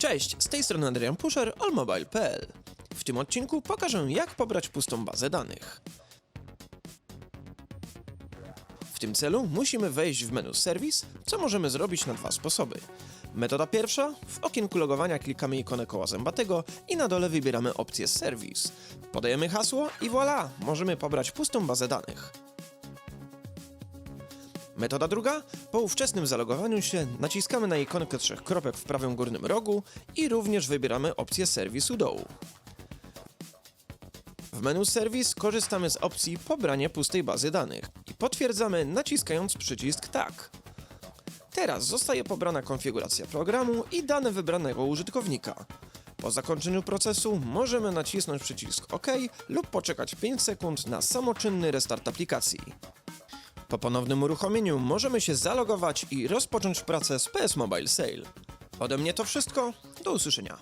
Cześć, z tej strony Adrian Pusher, allmobile.pl. W tym odcinku pokażę jak pobrać pustą bazę danych. W tym celu musimy wejść w menu Serwis, co możemy zrobić na dwa sposoby. Metoda pierwsza, w okienku logowania klikamy ikonę koła zębatego i na dole wybieramy opcję Serwis. Podajemy hasło i voilà, możemy pobrać pustą bazę danych. Metoda druga, po ówczesnym zalogowaniu się naciskamy na ikonkę trzech kropek w prawym górnym rogu i również wybieramy opcję serwis u dołu. W menu serwis korzystamy z opcji pobranie pustej bazy danych i potwierdzamy naciskając przycisk tak. Teraz zostaje pobrana konfiguracja programu i dane wybranego użytkownika. Po zakończeniu procesu możemy nacisnąć przycisk OK lub poczekać 5 sekund na samoczynny restart aplikacji. Po ponownym uruchomieniu możemy się zalogować i rozpocząć pracę z PS Mobile Sale. Ode mnie to wszystko, do usłyszenia.